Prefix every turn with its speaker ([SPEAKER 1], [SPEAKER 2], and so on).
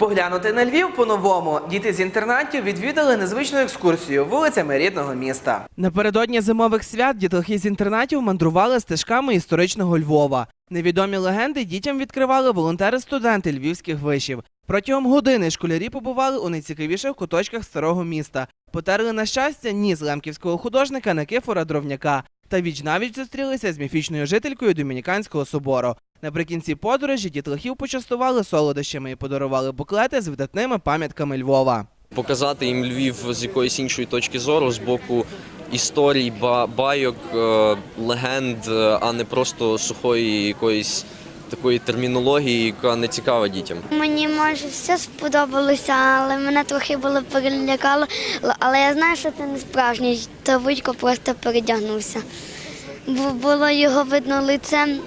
[SPEAKER 1] Поглянути на Львів по-новому діти з інтернатів відвідали незвичну екскурсію вулицями рідного міста. Напередодні зимових свят дітлахи з інтернатів мандрували стежками історичного Львова. Невідомі легенди дітям відкривали волонтери-студенти львівських вишів. Протягом години школярі побували у найцікавіших куточках старого міста. Потерли на щастя ніс лемківського художника Никифора Дровняка та віч-навіч зустрілися з міфічною жителькою Домініканського собору. Наприкінці подорожі дітлахів почастували солодощами і подарували буклети з видатними пам'ятками Львова.
[SPEAKER 2] показати їм Львів з якоїсь іншої точки зору, з боку історій, ба- байок, е, легенд, е, а не просто сухої якоїсь такої термінології, яка не цікава дітям.
[SPEAKER 3] Мені майже все сподобалося, але мене трохи було перелякало. Але я знаю, що це не справжній, то Вудько просто передягнувся. Бу- Було його видно лицем,